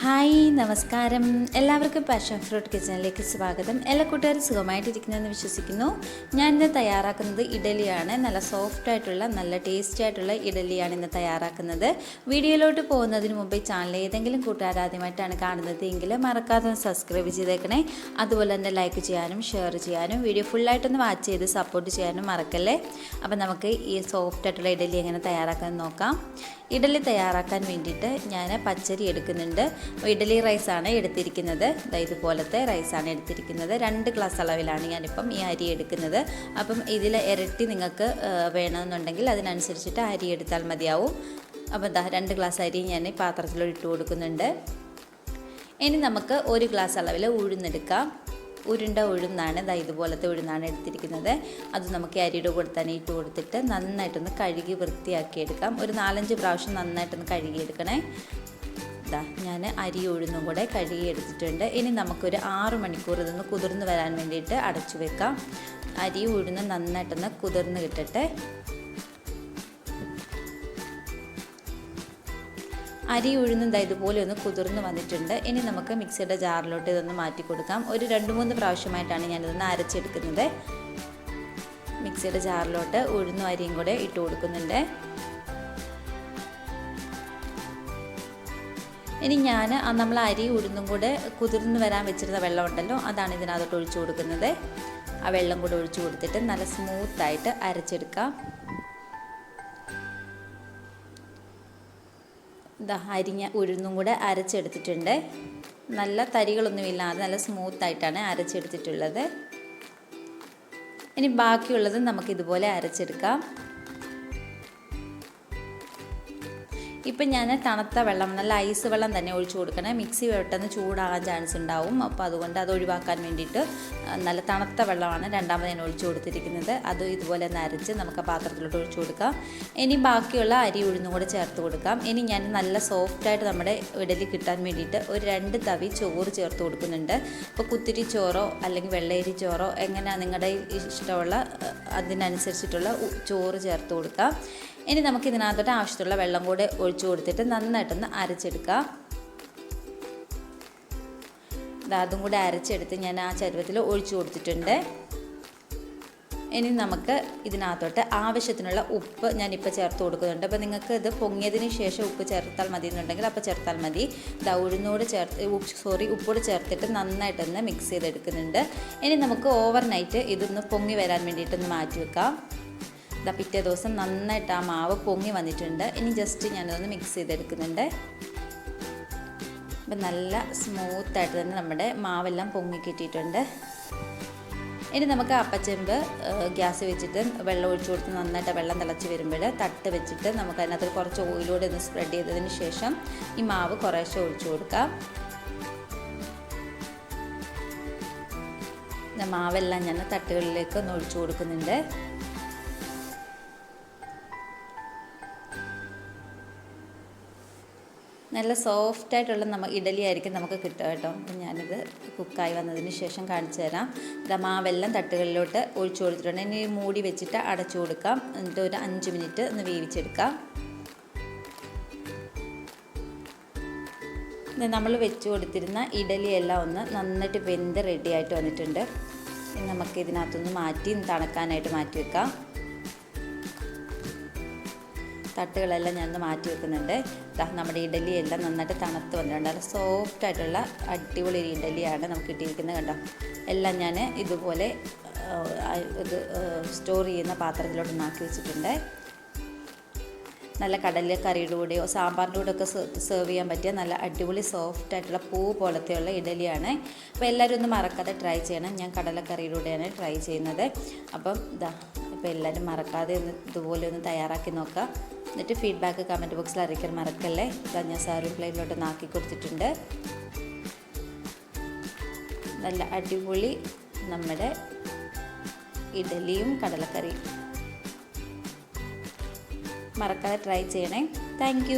Hi നമസ്കാരം. എല്ലാവർക്കും passion fruit കിച്ചണിലേക്ക് സ്വാഗതം. എല്ലാ കൂട്ടുകാരും സുഖമായിട്ടിരിക്കുന്നതെന്ന് വിശ്വസിക്കുന്നു. ഞാൻ ഇന്ന് തയ്യാറാക്കുന്നത് ഇഡലിയാണ്. നല്ല സോഫ്റ്റ് ആയിട്ടുള്ള നല്ല ടേസ്റ്റി ആയിട്ടുള്ള ഇഡലിയാണ് ഇന്ന് തയ്യാറാക്കുന്നത്. വീഡിയോയിലോട്ട് പോകുന്നതിന് മുമ്പ് ചാനൽ ഏതെങ്കിലും കൂട്ടുകാർ ആദ്യമായിട്ടാണ് കാണുന്നത് എങ്കിൽ മറക്കാതെ സബ്സ്ക്രൈബ് ചെയ്തേക്കണേ. അതുപോലെ തന്നെ ലൈക്ക് ചെയ്യാനും ഷെയർ ചെയ്യാനും വീഡിയോ ഫുള്ളായിട്ടൊന്ന് വാച്ച് ചെയ്ത് സപ്പോർട്ട് ചെയ്യാനും മറക്കല്ലേ? അപ്പോൾ നമുക്ക് ഈ സോഫ്റ്റ് ആയിട്ടുള്ള ഇഡലി എങ്ങനെ തയ്യാറാക്കാൻ നോക്കാം. ഇഡലി തയ്യാറാക്കാൻ വേണ്ടിയിട്ട് ഞാൻ പച്ചരി എടുക്കുന്നുണ്ട്. ഇഡലി റൈസാണ് എടുത്തിരിക്കുന്നത്. ഇതുപോലത്തെ റൈസാണ് എടുത്തിരിക്കുന്നത്. രണ്ട് ഗ്ലാസ് അളവിലാണ് ഞാനിപ്പം ഈ അരി എടുക്കുന്നത്. അപ്പം ഇതിൽ ഇരട്ടി നിങ്ങൾക്ക് വേണമെന്നുണ്ടെങ്കിൽ അതിനനുസരിച്ചിട്ട് അരി എടുത്താൽ മതിയാവും. അപ്പോൾ ദാ രണ്ട് ഗ്ലാസ് അരി ഞാൻ പാത്രത്തിൽ ഇട്ട് കൊടുക്കുന്നുണ്ട്. ഇനി നമുക്ക് ഒരു ഗ്ലാസ് അളവിൽ ഉഴുന്നെടുക്കാം. ഉരുണ്ട ഉഴുന്നാണ് ദാ ഇതുപോലത്തെ ഉഴുന്നാണ് എടുത്തിരിക്കുന്നത്. അത് നമുക്ക് അരിയുടെ കൂടെ തന്നെ ഇട്ട് കൊടുത്തിട്ട് നന്നായിട്ടൊന്ന് കഴുകി വൃത്തിയാക്കി എടുക്കാം ഒരു നാലഞ്ച് പ്രാവശ്യം നന്നായിട്ടൊന്ന് കഴുകി ഇതാ ഞാൻ അരി ഉഴുന്നും കൂടെ കഴുകി എടുത്തിട്ടുണ്ട് ഇനി നമുക്കൊരു ആറ് മണിക്കൂർ ഇതൊന്ന് കുതിർന്ന് വരാൻ വേണ്ടിയിട്ട് അടച്ചു വെക്കാം. അരി ഉഴുന്ന് നന്നായിട്ടൊന്ന് കുതിർന്ന് കിട്ടട്ടെ. അരി ഉഴുന്നും ദാ ഇതുപോലെ ഒന്ന് കുതിർന്ന് വന്നിട്ടുണ്ട്. ഇനി നമുക്ക് മിക്സിയുടെ ജാറിലോട്ട് ഇതൊന്ന് മാറ്റി കൊടുക്കാം. ഒരു രണ്ട് മൂന്ന് പ്രാവശ്യമായിട്ടാണ് ഞാനിതൊന്ന് അരച്ചെടുക്കുന്നത്. മിക്സിയുടെ ജാറിലോട്ട് ഉഴുന്നും അരിയും കൂടെ ഇട്ട് കൊടുക്കുന്നുണ്ട്. ഇനി ഞാൻ നമ്മൾ അരി ഉഴുന്നും കൂടെ കുതിർന്ന് വരാൻ വെച്ചിരുന്ന വെള്ളമുണ്ടല്ലോ അതാണ് ഇതിനകത്തോട്ട് ഒഴിച്ചു കൊടുക്കുന്നത്. ആ വെള്ളം കൂടെ ഒഴിച്ചു കൊടുത്തിട്ട് നല്ല സ്മൂത്തായിട്ട് അരച്ചെടുക്കാം. ഇതാ അരിഞ്ഞ ഉഴുന്നും കൂടെ അരച്ചെടുത്തിട്ടുണ്ട്. നല്ല തരികളൊന്നുമില്ലാതെ നല്ല സ്മൂത്തായിട്ടാണ് അരച്ചെടുത്തിട്ടുള്ളത്. ഇനി ബാക്കിയുള്ളത് നമുക്ക് ഇതുപോലെ അരച്ചെടുക്കാം. ഇപ്പം ഞാൻ തണുത്ത വെള്ളം നല്ല ഐസ് വെള്ളം തന്നെ ഒഴിച്ചു കൊടുക്കണേ. മിക്സി പെട്ടെന്ന് ചൂടാകാൻ ചാൻസ് ഉണ്ടാവും. അപ്പോൾ അതുകൊണ്ട് അത് ഒഴിവാക്കാൻ വേണ്ടിയിട്ട് നല്ല തണുത്ത വെള്ളമാണ് രണ്ടാമത് ഞാൻ ഒഴിച്ചു കൊടുത്തിരിക്കുന്നത്. അത് ഇതുപോലെ ഒന്ന് അരച്ച് നമുക്ക് പാത്രത്തിലോട്ട് ഒഴിച്ചു കൊടുക്കാം. ഇനി ബാക്കിയുള്ള അരി ഉഴുന്നും കൂടെ ചേർത്ത് കൊടുക്കാം. ഇനി ഞാൻ നല്ല സോഫ്റ്റായിട്ട് നമ്മുടെ ഇഡലി കിട്ടാൻ വേണ്ടിയിട്ട് ഒരു രണ്ട് തവി ചോറ് ചേർത്ത് കൊടുക്കുന്നുണ്ട്. ഇപ്പോൾ കുത്തിരി ചോറോ അല്ലെങ്കിൽ വെള്ളയരി ചോറോ എങ്ങനെയാണ് നിങ്ങളുടെ ഇഷ്ടമുള്ള അതിനനുസരിച്ചിട്ടുള്ള ചോറ് ചേർത്ത് കൊടുക്കാം. ഇനി നമുക്ക് ഇതിനകത്തോട്ട് ആവശ്യത്തിലുള്ള വെള്ളം കൂടെ ഒഴിച്ചു കൊടുത്തിട്ട് നന്നായിട്ടൊന്ന് അരച്ചെടുക്കാം. അതും കൂടെ അരച്ചെടുത്ത് ഞാൻ ആ ചരുവത്തിൽ ഒഴിച്ചു കൊടുത്തിട്ടുണ്ട്. ഇനി നമുക്ക് ഇതിനകത്തോട്ട് ആവശ്യത്തിനുള്ള ഉപ്പ് ഞാൻ ഞാനിപ്പോൾ ചേർത്ത് കൊടുക്കുന്നുണ്ട്. അപ്പോൾ നിങ്ങൾക്ക് ഇത് പൊങ്ങിയതിന് ശേഷം ഉപ്പ് ചേർത്താൽ മതി എന്നുണ്ടെങ്കിൽ അപ്പോൾ ചേർത്താൽ മതി. ദാ ഉഴുന്നോട് ചേർത്ത് ഉപ്പ് സോറി ഉപ്പോട് ചേർത്തിട്ട് നന്നായിട്ടൊന്ന് മിക്സ് ചെയ്തെടുക്കുന്നുണ്ട്. ഇനി നമുക്ക് ഓവർനൈറ്റ് ഇതൊന്ന് പൊങ്ങി വരാൻ വേണ്ടിയിട്ടൊന്ന് മാറ്റി വെക്കാം. ദാ പിറ്റേ ദിവസം നന്നായിട്ട് ആ മാവ് പൊങ്ങി വന്നിട്ടുണ്ട്. ഇനി ജസ്റ്റ് ഞാനതൊന്ന് മിക്സ് ചെയ്തെടുക്കുന്നുണ്ട്. അപ്പം നല്ല സ്മൂത്തായിട്ട് തന്നെ നമ്മുടെ മാവെല്ലാം പൊങ്ങി കിട്ടിയിട്ടുണ്ട്. ഇനി നമുക്ക് അപ്പച്ചെമ്പ് ഗ്യാസ് വെച്ചിട്ട് വെള്ളം ഒഴിച്ചു കൊടുത്ത് നന്നായിട്ട് വെള്ളം തിളച്ച് വരുമ്പോൾ തട്ട് വെച്ചിട്ട് നമുക്ക് അതിനകത്ത് കുറച്ച് ഓയിലൂടെ ഒന്ന് സ്പ്രെഡ് ചെയ്തതിന് ശേഷം ഈ മാവ് കുറേശ്ശെ ഒഴിച്ചു കൊടുക്കാം. മാവെല്ലാം ഞാൻ തട്ടുകളിലേക്ക് ഒന്ന് ഒഴിച്ചു കൊടുക്കുന്നുണ്ട്. നല്ല സോഫ്റ്റ് ആയിട്ടുള്ള നമ്മ ഇഡലി ആയിരിക്കും നമുക്ക് കിട്ടുക കേട്ടോ. അപ്പം ഞാനിത് കുക്കായി വന്നതിന് ശേഷം കാണിച്ചു തരാം. ഇതാ മാവെല്ലാം തട്ടുകളിലോട്ട് ഒഴിച്ചു കൊടുത്തിട്ടുണ്ട്. ഇനി മൂടി വെച്ചിട്ട് അടച്ചു കൊടുക്കാം. എന്നിട്ട് ഒരു അഞ്ച് മിനിറ്റ് ഒന്ന് വേവിച്ചെടുക്കാം. നമ്മൾ വെച്ച് കൊടുത്തിരുന്ന ഇഡലിയെല്ലാം ഒന്ന് നന്നായിട്ട് വെന്ത് റെഡി ആയിട്ട് വന്നിട്ടുണ്ട്. ഇനി നമുക്ക് ഇതിനകത്തൊന്ന് മാറ്റി തണുക്കാനായിട്ട് മാറ്റി വെക്കാം. തട്ടുകളെല്ലാം ഞാനൊന്ന് മാറ്റി വെക്കുന്നുണ്ട്. നമ്മുടെ ഇഡലി എല്ലാം നന്നായിട്ട് തണുത്ത് വന്നിട്ടുണ്ട്. നല്ല സോഫ്റ്റ് ആയിട്ടുള്ള അടിപൊളി ഇഡലിയാണ് നമുക്ക് കിട്ടിയിരിക്കുന്നത് കണ്ടോ എല്ലാം ഞാൻ ഇതുപോലെ ഇത് സ്റ്റോർ ചെയ്യുന്ന പാത്രത്തിലോട്ട് നാക്കി വെച്ചിട്ടുണ്ട്. നല്ല കടല കറിയുടെ കൂടെയോ സാമ്പാറിന്റെ കൂടെ ഒക്കെ സെർവ് ചെയ്യാൻ പറ്റിയ നല്ല അടിപൊളി സോഫ്റ്റ് ആയിട്ടുള്ള പൂ പോലത്തെയുള്ള ഇഡലിയാണ്. അപ്പോൾ എല്ലാവരും ഒന്ന് മറക്കാതെ ട്രൈ ചെയ്യണം. ഞാൻ കടലക്കറിയുടെ കൂടെയാണ് ട്രൈ ചെയ്യുന്നത്. അപ്പം ഇതാ അപ്പോൾ എല്ലാവരും മറക്കാതെ ഒന്ന് ഇതുപോലെ ഒന്ന് തയ്യാറാക്കി നോക്കുക എന്നിട്ട് ഫീഡ്ബാക്ക് കമന്റ് ബോക്സിൽ അറിയിക്കാൻ മറക്കല്ലേ? ഇതാ ഞാൻ സാറും പ്ലേറ്റിലോട്ട് നാക്കി കൊടുത്തിട്ടുണ്ട്. നല്ല അടിപൊളി നമ്മുടെ ഇഡലിയും കടലക്കറിയും. മറക്കാതെ ട്രൈ ചെയ്യണേ. താങ്ക്